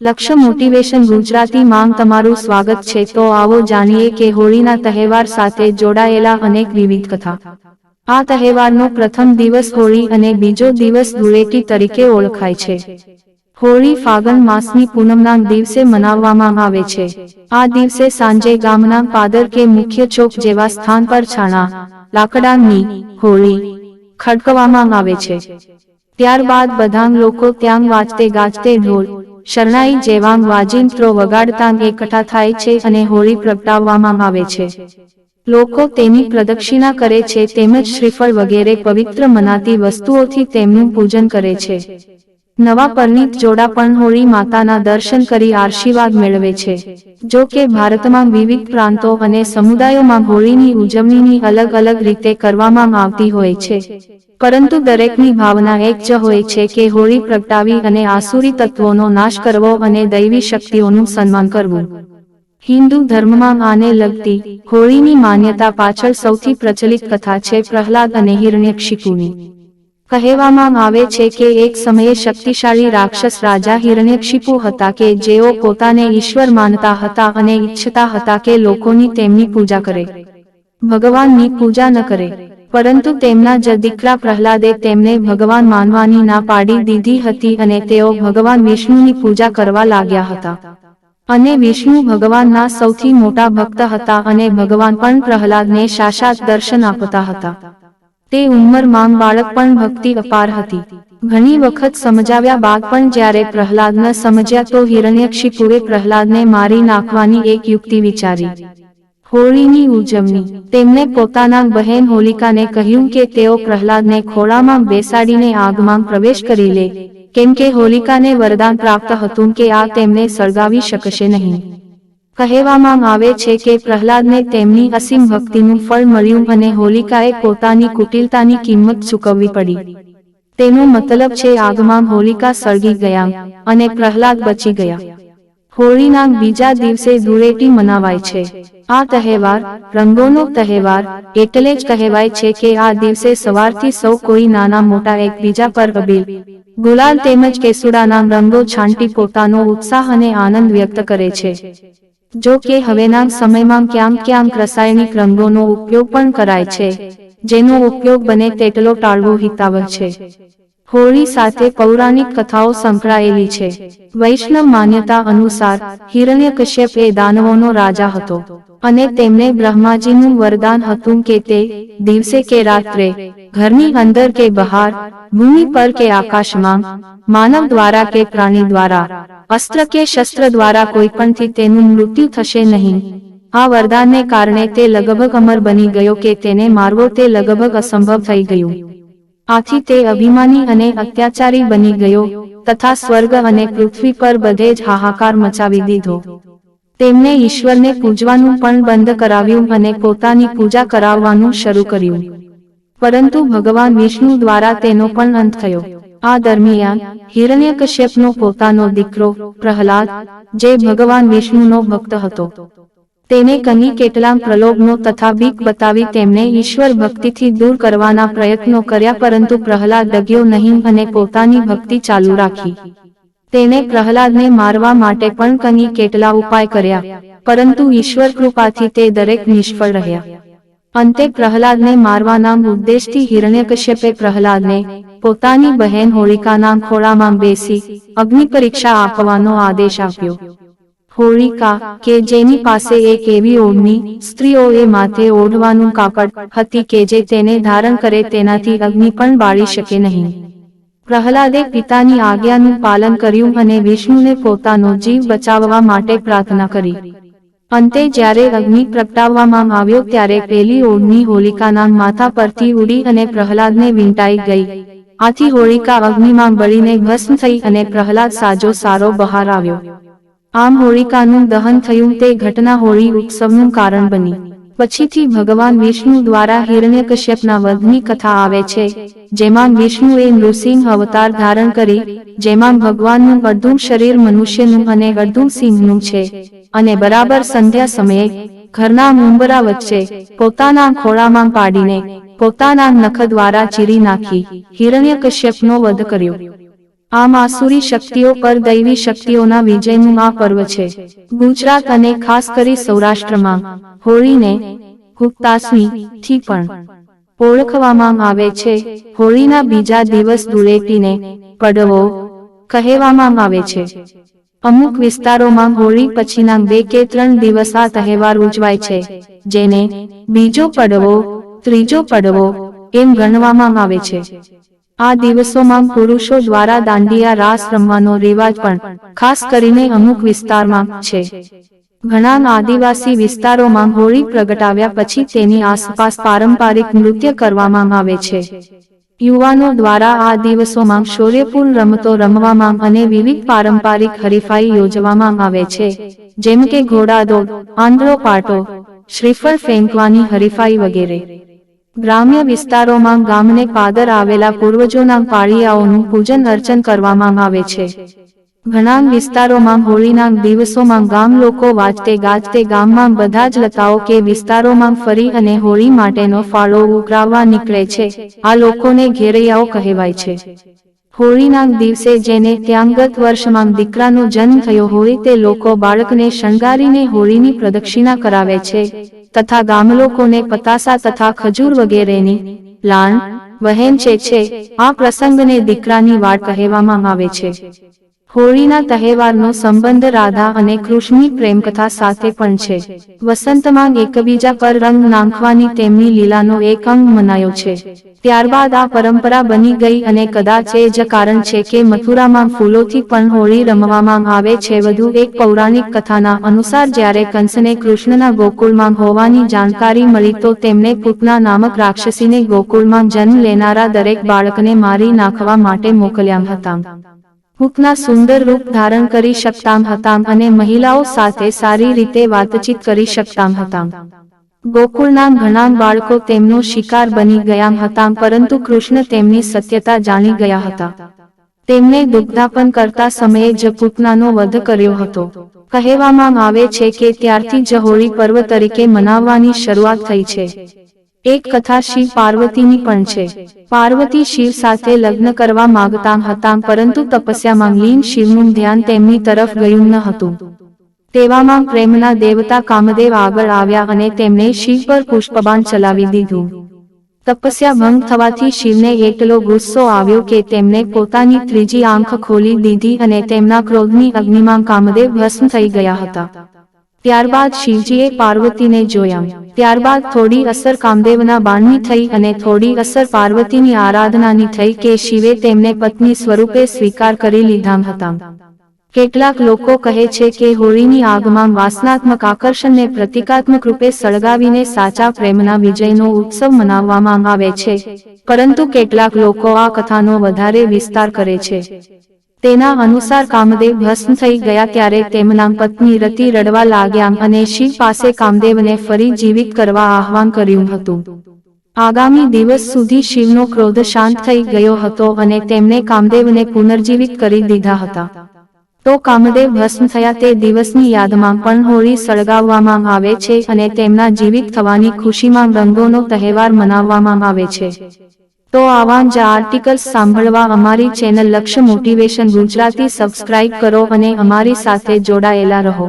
લક્ષ્ય મોટિવેશન ગુજરાતી માંગ તમારું સ્વાગત છે. તો આવો જાણીએ કે હોળીના તહેવાર સાથે જોડાયેલા અનેક વિવિધ કથા. આ તહેવારનો પ્રથમ દિવસ હોળી અને બીજો દિવસ ધૂળેટી તરીકે ઓળખાય છે. હોળી ફાગણ માસની પૂનમના દિવસે મનાવવામાં આવે છે. આ દિવસે સાંજે ગામના પાદર કે મુખ્ય ચોક જેવા સ્થાન પર છાણા, લાકડાની હોળી ખડકવામાં આવે છે. ત્યારબાદ બધા લોકો ત્યાં વાંચતે ગાજતે ઢોલ શરણાઈ જેવા વાજિંત્રો વગાડતા એકઠા થાય છે અને હોળી પ્રગટાવવામાં આવે છે. લોકો તેની પ્રદક્ષિણા કરે છે તેમજ શ્રીફળ વગેરે પવિત્ર મનાતી વસ્તુઓથી તેમનું પૂજન કરે છે. નવા પરણિત જોડા પણ હોળી માતાના દર્શન કરી આશીર્વાદ મેળવે છે. જો કે ભારતમાં વિવિધ પ્રાંતો અને સમુદાયોમાં હોળીની ઉજવણીની અલગ અલગ રીતે કરવામાં આવતી હોય છે. પરંતુ દરેકની ભાવના એક જ હોય છે કે હોળી પ્રગટાવી અને આસુરી તત્વોનો નાશ કરવો અને દૈવી શક્તિઓનું સન્માન કરવું. હિન્દુ ધર્મમાં આને લગતી હોળીની માન્યતા પાછળ સૌથી પ્રચલિત કથા છે પ્રહલાદ અને હિરણ્યક્ષિપુની. કહેવામાં આવે છે કે એક સમયે શક્તિશાળી રાક્ષસ રાજા હિરણ્યક્ષિપુ હતા કે જેઓ પોતાને ઈશ્વર માનતા હતા અને ઈચ્છતા હતા કે લોકોની તેમની પૂજા કરે. ભગવાનની પૂજા ન કરે. પરંતુ તેમના જ દીકરા પ્રહલાદે તેમને ભગવાન માનવાની ના પાડી દીધી હતી અને તેઓ ભગવાન વિષ્ણુની પૂજા કરવા લાગ્યા હતા. અને વિષ્ણુ ભગવાનના સૌથી મોટા ભક્ત હતા અને ભગવાન પણ પ્રહલાદને સાક્ષાત દર્શન આપતા હતા. તે ઉંમરમાં બાળક પણ ભક્તિ અપાર હતી. ઘણી વખત સમજાવ્યા બાદ પણ જ્યારે પ્રહલાદ ન સમજ્યા તો હિરણ્યક્ષિપુએ પ્રહલાદને મારી નાખવાની એક યુક્તિ વિચારી. હોળીની ઉજવણી. તેમણે પોતાના બહેન હોલિકાને કહ્યું કે તેઓ પ્રહલાદને ખોળામાં બેસાડીને આગમાં પ્રવેશ કરી લે. કેમ કે હોલિકાને વરદાન પ્રાપ્ત હતું કે આ તેમને સળગાવી શકશે નહીં. કહેવામાં આવે છે કે પ્રહલાદને તેમની અસીમ ભક્તિનું ફળ મળ્યું અને હોલિકાએ પોતાની કુટિલતાની કિંમત ચૂકવવી પડી. તેનો મતલબ છે આગમાં હોલિકા સળગી ગયા અને પ્રહલાદ બચી ગયા. હોળીના બીજા દિવસે ધૂળેટી મનાવાય છે. આ તહેવાર રંગોનો તહેવાર એટલે જ કહેવાય છે કે આ દિવસે સવારથી સૌ કોઈ નાના મોટા એકબીજા પર અબીલ. ગુલાલ તેમજ કેસુડાના રંગો છાંટી પોતાનો ઉત્સાહ અને આનંદ વ્યક્ત કરે છે. જો કે હવેના સમયમાં ક્યાંક ક્યાંક રાસાયણિક રંગોનો ઉપયોગ પણ કરાય છે, જેનો ઉપયોગ બને તેટલો ટાળવો હિતાવહ છે. હોળી સાથે પૌરાણિક કથાઓ સંકળાયેલી છે. વૈષ્ણવ માન્યતા અનુસાર હિરણ્યકશ્યપ એ દાનવોનો રાજા હતો અને તેમને બ્રહ્માજીનું વરદાન હતું કે તે દિવસે કે રાત્રે ઘરની અંદર કે બહાર, ભૂમિ પર કે આકાશમાં, માનવ દ્વારા કે પ્રાણી દ્વારા, અસ્ત્ર કે શસ્ત્ર દ્વારા કોઈ પણથી તેનું મૃત્યુ થશે નહીં. આ વરદાનને કારણે તે લગભગ અમર બની ગયો કે તેને મારવો તે લગભગ અસંભવ થઈ ગયું. આથી તે અભિમાની અને અત્યાચારી બની ગયો, તથા સ્વર્ગ અને પૃથ્વી પર બધે જ હાહાકાર મચાવી દીધો. તેમણે ઈશ્વરને પૂજવાનું પણ બંધ કરાવ્યું અને પોતાની પૂજા કરાવવાનું શરૂ કર્યું. પરંતુ ભગવાન વિષ્ણુ દ્વારા તેનો પણ અંત થયો. આ દરમિયાન હિરણ્યકશ્યપનો પોતાનો દીકરો પ્રહલાદ, જે ભગવાન વિષ્ણુનો ભક્ત હતો. તેને કહી કેટલાક પ્રલોભનો તથા બીક બતાવી તેમને ઈશ્વર ભક્તિથી દૂર કરવાના પ્રયત્નો કર્યા પરંતુ પ્રહલાદ ડગ્યો નહીં અને પોતાની ભક્તિ ચાલુ રાખી. તેને પ્રહલાદને મારવા માટે પણ કની કેટલા ઉપાય કર્યા, પરંતુ ઈશ્વર કૃપાથી તે દરેક નિષ્ફળ રહ્યા. અંતે પ્રહલાદને મારવાના ઉદ્દેશથી હિરણ્યકશ્યપે પ્રહલાદને પોતાની બહેન હોળિકાના ખોળામાં બેસી અગ્નિ પરીક્ષા આપવાનો આદેશ આપ્યો. હોળિકા કે જેની પાસે એક એવી ઓઢણી સ્ત્રીઓએ માથે ઓઢવાનું કાપડ હતી કે જે તેને ધારણ કરે તેનાથી અગ્નિ પણ બાળી શકે નહીં. પ્રહલાદે પિતાની આજ્ઞાનું પાલન કર્યું અને વિષ્ણુને પોતાનો જીવ બચાવવા માટે પ્રાર્થના કરી. અંતે જ્યારે અગ્નિ પ્રગટાવવામાં આવ્યો ત્યારે પેલી ઓઢણી હોલિકાના માથા પરથી ઉડી અને પ્રહલાદને વીંટાઈ ગઈ. આથી હોળિકા અગ્નિમાં બળીને ભસ્મ થઈ અને પ્રહલાદ સાજો સારો બહાર આવ્યો. આમ હોળિકાનું દહન થયું તે ઘટના હોળી ઉત્સવનું કારણ બની. પછીથી ભગવાન વિષ્ણુ દ્વારા હિરણ્યકશ્યપના વધની કથા આવે છે, જેમાં વિષ્ણુએ નૃસિંહ અવતાર ધારણ કરી, જેમાં ભગવાનનું અડધું શરીર મનુષ્યનું અને અડધું સિંહનું છે. અને બરાબર સંધ્યા સમયે, ઘરના મુંબરા વચ્ચે, પોતાના ખોળામાં પાડીને, પોતાના નખ દ્વારા ચીરી નાખી, હિરણ્યકશ્યપનો વધ કર્યો. આમ માસુરી શક્તિઓ પર દૈવી શક્તિઓના વિજયનું આ પર્વ છે. ગુજરાત અને ખાસ કરી સૌરાષ્ટ્રમાં હોળીને થી પણ ઓળખવામાં આવે છે. હોળીના બીજા દિવસ ધૂળેટીને પડવો કહેવામાં આવે છે. અમુક વિસ્તારોમાં હોળી પછીના બે કે ત્રણ દિવસ આ તહેવાર ઉજવાય છે, જેને બીજો પડવો, ત્રીજો પડવો એમ ગણવામાં આવે છે. આ દિવસોમાં પુરુષો દ્વારા દાંડિયા રાસ રમવાનો રિવાજ પણ ખાસ કરીને અમુક વિસ્તારમાં છે. ઘણા આદિવાસી વિસ્તારોમાં હોળી પ્રગટાવ્યા પછી તેની આસપાસ પારંપરિક નૃત્ય કરવામાં આવે છે. યુવાનો દ્વારા આ દિવસોમાં શૌર્યપૂર્ણ રમતો રમવામાં અને વિવિધ પારંપરિક હરીફાઈ યોજવામાં આવે છે. જેમ કે ઘોડાદોડ આંધળો પાટો, શ્રીફળ ફેંકવાની હરીફાઈ વગેરે. ગ્રામ્ય વિસ્તારોમાં ગામને પાદર આવેલા પૂર્વજોના પાળિયાઓનું પૂજન અર્ચન કરવામાં આવે છે. ઘણા વિસ્તારોમાં હોળીના દિવસોમાં ગામ લોકો વાજતે ગાજતે ગામમાં બધા જ લતાઓ કે વિસ્તારોમાં ફરી અને હોળી માટેનો ફાળો ઉઘરાવવા નીકળે છે. આ લોકોને ઘેરૈયાઓ કહેવાય છે. હોળીના દિવસે જેને ત્યાં ગત વર્ષમાં દીકરાનો જન્મ થયો હોય તે લોકો બાળકને શણગારીને હોળીની પ્રદક્ષિણા કરાવે છે. તથા ગામલોકોને પતાસા તથા ખજૂર વગેરેની લાણ, વહેંચે છે, આ પ્રસંગને દીકરાની વાડ કહેવામાં આવે છે. હોળીના તહેવારનો સંબંધ રાધા અને કૃષ્ણની પ્રેમકથા સાથે પણ છે. વસંતમાં એકબીજા પર રંગ નાંખવાની તેમની લીલાનો એક અંગ મનાયો છે. ત્યારબાદ આ પરંપરા બની ગઈ અને કદાચ એ જ કારણ છે કે મથુરામાં ફૂલોથી પણ હોળી રમવામાં આવે છે. વધુ એક પૌરાણિક કથાના અનુસાર જ્યારે કંસને કૃષ્ણના ગોકુળમાં હોવાની જાણકારી મળી તો તેમણે પૂતના નામક રાક્ષસીને ગોકુળમાં જન્મ લેનારા દરેક બાળકને મારી નાખવા માટે મોકલ્યા હતા. પૂતના સુંદર રૂપ ધારણ કરી શકતા હતા અને મહિલાઓ સાથે સારી રીતે વાતચીત કરી શકતા હતા ગોકુળના ઘણા બાળકો તેમનો શિકાર બની ગયા હતા પરંતુ કૃષ્ણ તેમની સત્યતા જાણી ગયા હતા. તેમને દુગ્ધાપન કરતા સમયે જ પૂતનાનો વધ કર્યો હતો. કહેવામાં આવે છે કે ત્યારથી જ હોળી પર્વ તરીકે મનાવવાની શરૂઆત થઈ છે. એક કથા શિવ પાર્વતીની પણ છે. પાર્વતી શિવ સાથે લગ્ન કરવા માંગતા હતા, પરંતુ તપસ્યામાં લીન શિવનું ધ્યાન તેમની તરફ ગયું ન હતું. તેવામાં પ્રેમના દેવતા કામદેવ આગળ આવ્યા અને તેમણે શિવ પર પુષ્પબાણ ચલાવી દીધું. તપસ્યા ભંગ થવાથી શિવને એટલો ગુસ્સો આવ્યો કે તેમણે પોતાની ત્રીજી આંખ ખોલી દીધી અને તેમના ક્રોધની અગ્નિમાં કામદેવ ભસ્મ થઈ ગયા હતા. ત્યારબાદ શિવજીએ પાર્વતીને જોયા. ત્યારબાદ થોડી અસર કામદેવના બાણની થઈ અને થોડી અસર પાર્વતીની આરાધનાની થઈ કે શિવે તેમને પત્ની સ્વરૂપે સ્વીકાર કરી લીધા હતા. કેટલાક લોકો કહે છે કે હોળીની આગમાં વાસનાત્મક આકર્ષણને પ્રતિકાત્મક રૂપે સળગાવીને સાચા પ્રેમના વિજયનો ઉત્સવ મનાવવામાં આવે છે. પરંતુ કેટલાક લોકો આ કથાનો વધારે વિસ્તાર કરે છે. તેના અનુસાર કામદેવ ભસ્મ થઈ ગયા ત્યારે તેમના પત્ની રતિ રડવા લાગ્યા અને શિવ પાસે કામદેવને ફરી જીવિત કરવા આહવાન કર્યું હતું. આગામી દિવસ સુધી શિવનો ક્રોધ શાંત થઈ ગયો હતો અને તેમણે કામદેવને પુનર્જીવિત કરી દીધા હતા. તો કામદેવ ભસ્મ થયા તે દિવસની યાદમાં પણ હોળી સળગાવવામાં આવે છે અને તેમના જીવિત થવાની ખુશીમાં રંગોનો તહેવાર મનાવવામાં આવે છે. તો આવા જ આર્ટિકલ્સ સાંભળવા અમારી ચેનલ લક્ષ્ય મોટિવેશન ગુજરાતી સબસ્ક્રાઇબ કરો અને અમારી સાથે જોડાયેલા રહો.